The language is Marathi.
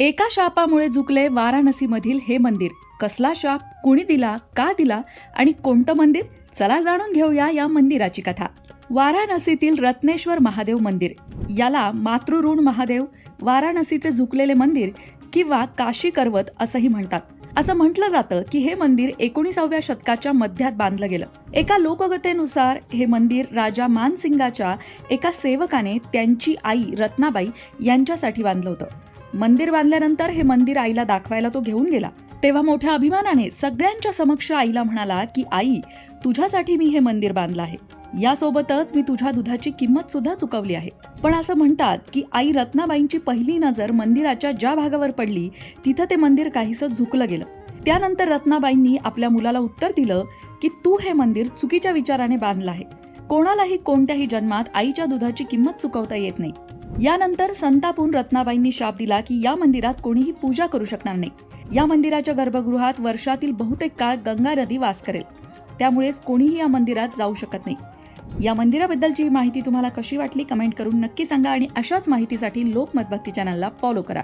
एका शापामुळे झुकले वाराणसीमधील हे मंदिर. कसला शाप? कुणी दिला? का दिला? आणि कोणतं मंदिर? चला जाणून घेऊया या मंदिराची कथा. वाराणसीतील रत्नेश्वर महादेव मंदिर. याला मातृऋण महादेव वाराणसीचे झुकलेले मंदिर किंवा काशी करवत असंही म्हणतात. असं म्हटलं जातं की हे मंदिर एकोणीसाव्या शतकाच्या मध्यात बांधलं गेलं. एका लोकगतेनुसार हे मंदिर राजा मानसिंगाच्या एका सेवकाने त्यांची आई रत्नाबाई यांच्यासाठी बांधलं होतं. मंदिर बांधल्यानंतर हे मंदिर आईला दाखवायला तो घेऊन गेला. तेव्हा मोठ्या अभिमानाने सगळ्यांच्या समक्ष आईला म्हणाला की आई तुझ्यासाठी मी हे मंदिर बांधलं आहे. यासोबतच मी तुझ्या दुधाची किंमत सुद्धा चुकवली आहे. पण असं म्हणतात की आई रत्नाबाईंची पहिली नजर मंदिराच्या ज्या भागावर पडली तिथं ते मंदिर काहीसं झुकलं गेलं. त्यानंतर रत्नाबाईंनी आपल्या मुलाला उत्तर दिलं की तू हे मंदिर चुकीच्या विचाराने बांधलं आहे. कोणालाही कोणत्याही जन्मात आईच्या दुधाची किंमत चुकवता येत नाही. यानंतर संतापून रत्नाबाईंनी शाप दिला की या मंदिरात कोणीही पूजा करू शकणार नाही. या मंदिराच्या गर्भगृहात वर्षातील बहुतेक काळ गंगा नदी वास करेल. त्यामुळेच कोणीही या मंदिरात जाऊ शकत नाही. या मंदिराबद्दलची ही माहिती तुम्हाला कशी वाटली कमेंट करून नक्की सांगा आणि अशाच माहितीसाठी लोकमत भक्ती चॅनलला फॉलो करा.